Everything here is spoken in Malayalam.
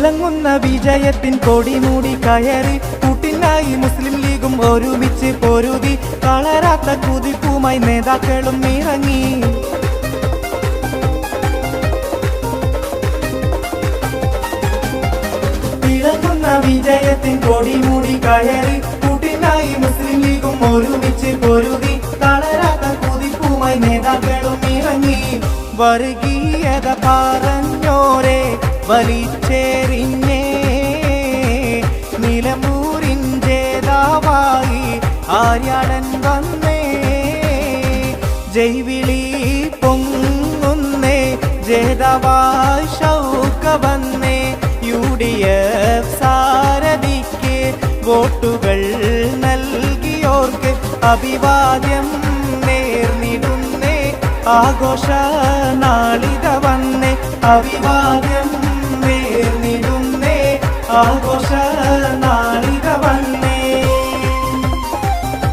തിളങ്ങുന്ന വിജയത്തിൻ കൊടിമൂടി കയറി കൂട്ടിനായി മുസ്ലിം ലീഗും ഒരുമിച്ച് പൊരുതി കളരാത്ത കുതിപ്പുമായി നേതാക്കളും ഇറങ്ങി. തിളങ്ങുന്ന വിജയത്തിൻ കൊടിമൂടി കയറി കൂട്ടിനായി മുസ്ലിം ലീഗും ഒരുമിച്ച് പൊരുതി കളരാത്ത കുതിപ്പുമായി നേതാക്കളും ഇറങ്ങി. വർഗീയത പറഞ്ഞോരെ വലിച്ചെറിഞ്ഞേ. നിലമ്പൂരിൻ ജേതാവായി ആര്യാടൻ വന്നേ. ജൈവിളി പൊങ്ങുന്നേ ജേതാവായി ഷൗക്ക വന്നേ. യു ഡി എഫ് സാരഥിക്ക് വോട്ടുകൾ നൽകിയോർക്ക് അഭിവാദ്യം നേർന്നിടുന്നേ. ആഘോഷ നാളിക വന്നേ അഭിവാദ്യം ആഘോഷ നാളിക വന്നി.